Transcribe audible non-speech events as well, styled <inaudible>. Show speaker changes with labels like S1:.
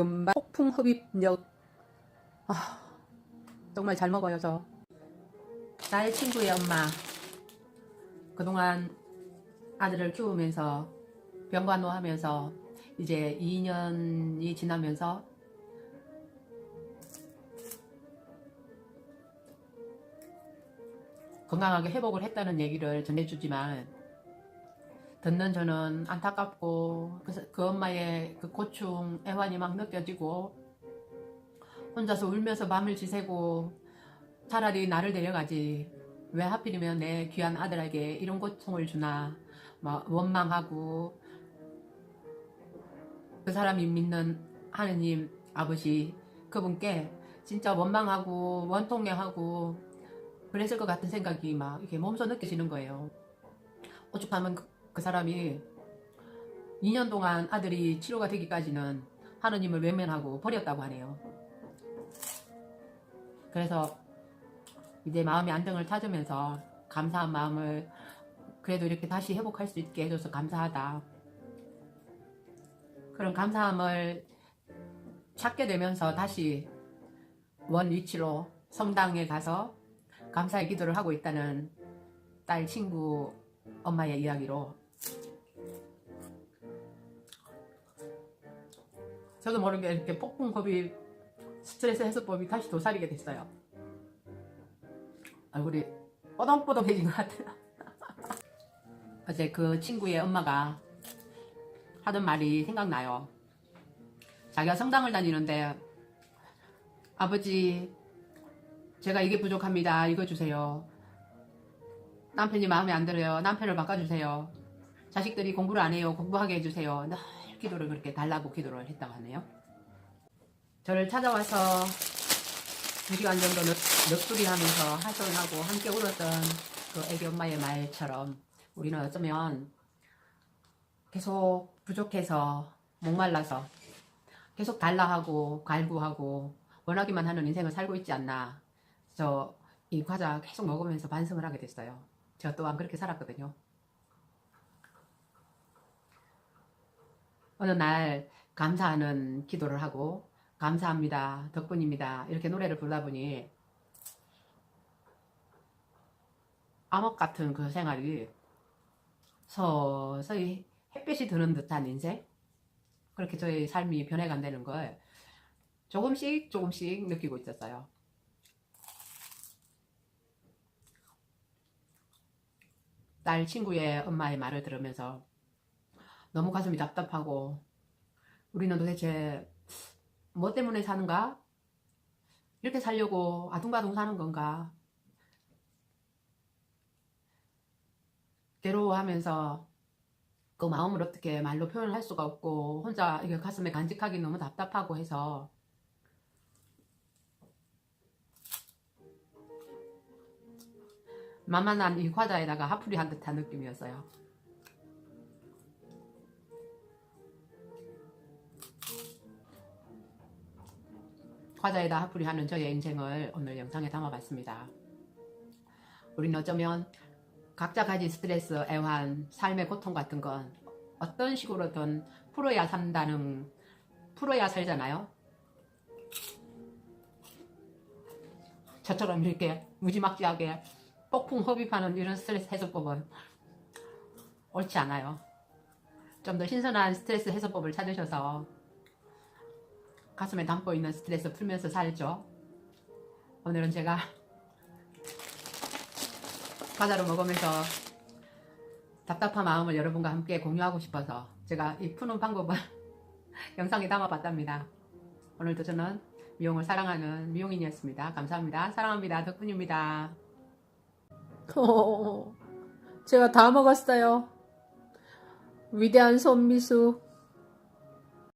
S1: 금방 폭풍 흡입력. 아 정말 잘 먹어요 저. 나의 친구의 엄마. 그동안 아들을 키우면서 병간호하면서 이제 2년이 지나면서 건강하게 회복을 했다는 얘기를 전해주지만 듣는 저는 안타깝고 그, 그 엄마의 그 고충, 애환이 막 느껴지고 혼자서 울면서 밤을 지새고 차라리 나를 데려가지 왜 하필이면 내 귀한 아들에게 이런 고통을 주나 막 원망하고 그 사람이 믿는 하느님 아버지 그분께 진짜 원망하고 원통해하고 그랬을 것 같은 생각이 막 이렇게 몸소 느껴지는 거예요. 오죽하면 그, 그 사람이 2년 동안 아들이 치료가 되기까지는 하느님을 외면하고 버렸다고 하네요. 그래서 이제 마음의 안정을 찾으면서 감사한 마음을 그래도 이렇게 다시 회복할 수 있게 해줘서 감사하다. 그런 감사함을 찾게 되면서 다시 원 위치로 성당에 가서 감사의 기도를 하고 있다는 딸 친구 엄마의 이야기로 저도 모르게 이렇게 폭풍겁이 스트레스 해소법이 다시 도사리게 됐어요. 얼굴이 뽀동뽀동해진 것 같아요. <laughs> 어제 그 친구의 엄마가 하던 말이 생각나요. 자기가 성당을 다니는데 아버지 제가 이게 부족합니다. 이거 주세요. 남편이 마음에 안 들어요. 남편을 바꿔주세요. 자식들이 공부를 안 해요. 공부하게 해주세요. 늘 기도를 그렇게 달라고 기도를 했다고 하네요. 저를 찾아와서 2시간 정도 넋, 넋두리 하면서 하소연하고 함께 울었던 그 애기 엄마의 말처럼 우리는 어쩌면 계속 부족해서 목말라서 계속 달라하고 갈구하고 원하기만 하는 인생을 살고 있지 않나 저 이 과자 계속 먹으면서 반성을 하게 됐어요. 저 또한 그렇게 살았거든요. 어느 날 감사하는 기도를 하고 감사합니다. 덕분입니다. 이렇게 노래를 부르다 보니 암흑 같은 그 생활이 서서히 햇빛이 드는 듯한 인생 그렇게 저의 삶이 변해간다는 걸 조금씩 조금씩 느끼고 있었어요. 딸 친구의 엄마의 말을 들으면서 너무 가슴이 답답하고 우리는 도대체 뭐 때문에 사는가? 이렇게 살려고 아둥바둥 사는 건가? 괴로워하면서 그 마음을 어떻게 말로 표현할 수가 없고 혼자 이게 가슴에 간직하기 너무 답답하고 해서 만만한 이 과자에다가 하풀이 한 듯한 느낌이었어요. 과자에다 하풀이 하는 저의 인생을 오늘 영상에 담아봤습니다. 우리는 어쩌면 각자 가진 스트레스, 애환, 삶의 고통 같은 건 어떤 식으로든 풀어야 산다는, 풀어야 살잖아요. 저처럼 이렇게 무지막지하게 폭풍 흡입하는 이런 스트레스 해소법은 옳지 않아요. 좀 더 신선한 스트레스 해소법을 찾으셔서 가슴에 담고 있는 스트레스 풀면서 살죠. 오늘은 제가 과자를 먹으면서 답답한 마음을 여러분과 함께 공유하고 싶어서 제가 이 푸는 방법을 <laughs> 영상에 담아봤답니다. 오늘도 저는 미용을 사랑하는 미용인이었습니다. 감사합니다. 사랑합니다. 덕분입니다.
S2: 어, 제가 다 먹었어요. 위대한 손미수.